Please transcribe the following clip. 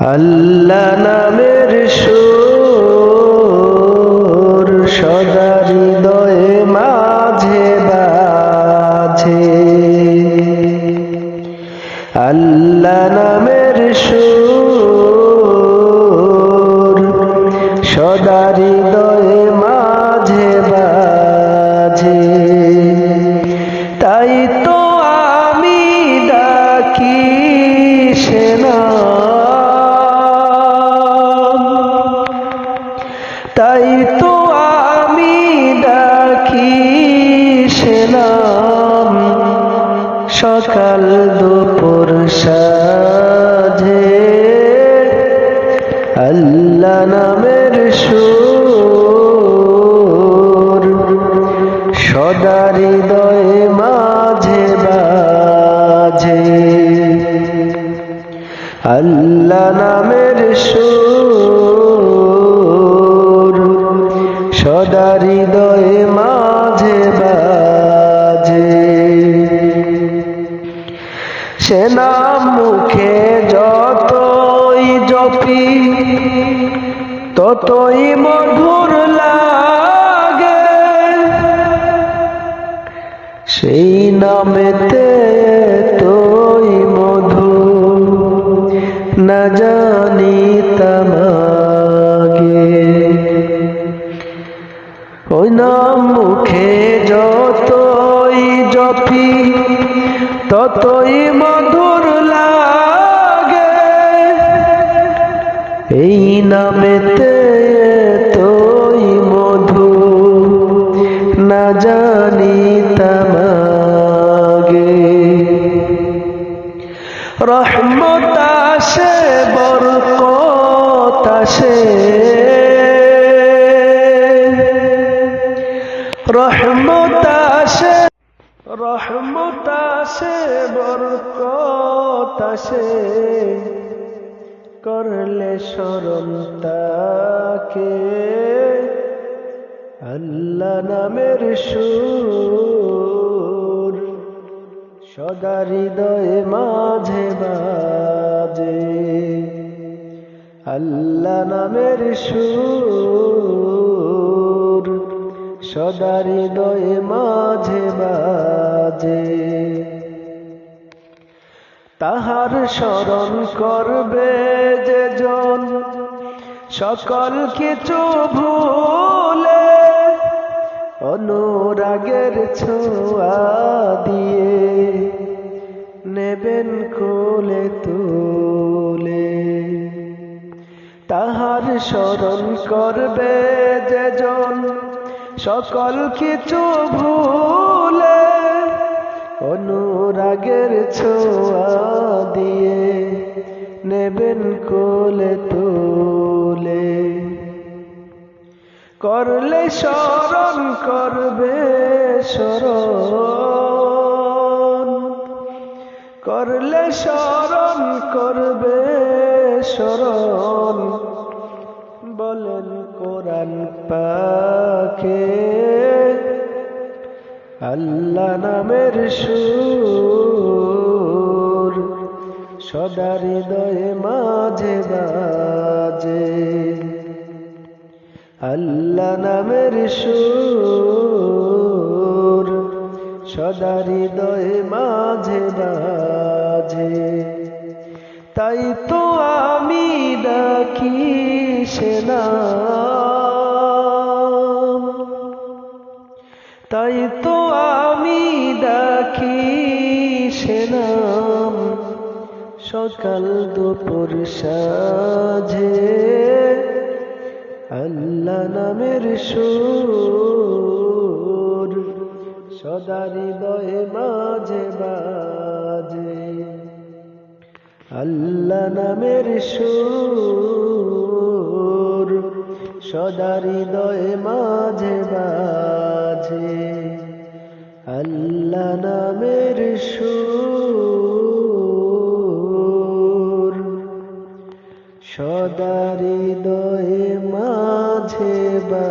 আল্লাহ নামের সুর সদা হৃদয়ে মাঝে বাজে। আল্লাহ নামের সুর সদা হৃদয়ে সেনাম সকাল দুপুর সাধে আল্লাহ নামের সুর সদা হৃদয়ে মাঝে বাজে। আল্লাহ নামের সুর সদা হৃদয়ে মাঝে মুখে যতই জপি, ততই মধুর লাগে। সেই নামেতে তোই মধু, না জানি তামাগে ওই নাম মুখে যতই জপি, ততই মধুর নামেতে তোই মধু, না জানি তামাগে। রহমত আসে, বরকত আসে। রহমত আসে রহমত আসে, বরকত আসে। করলে স্মরণ তাকে। আল্লাহ নামের সুর সদা হৃদয়ে মাঝে বাজে। আল্লাহ নামের সুর সদা হৃদয়ে মাঝে বাজে। তাহার স্মরণ করবে সকল কিছু ভুলে অনুরাগের ছোঁয়া দিয়ে নেবেন কোলে তুলে। তাহার স্মরণ করবে যে জন সকল কিছু ভুলে অনুরাগের ছোঁয়া করলে স্মরণ করবে স্মরণ। করলে স্মরণ করবে স্মরণ। বলেন কোরআন পাখে, আল্লাহ নামের সুর সদারি দয়ে মাঝে বাজে আল্লাহ নামের সুর সদা হৃদয়ে মাঝে বাজে তাই তো আমি ডাকি সেনা তাই তো আমি ডাকি সেনাম সকাল দুপুর সাঝে নামের সুর, সদা হৃদয়ে মাঝে বাজে আল্লাহ নামের সুর, সদা হৃদয়ে মাঝে বাজে আল্লাহ নামের সুর, সদা হৃদয়ে মাঝে বা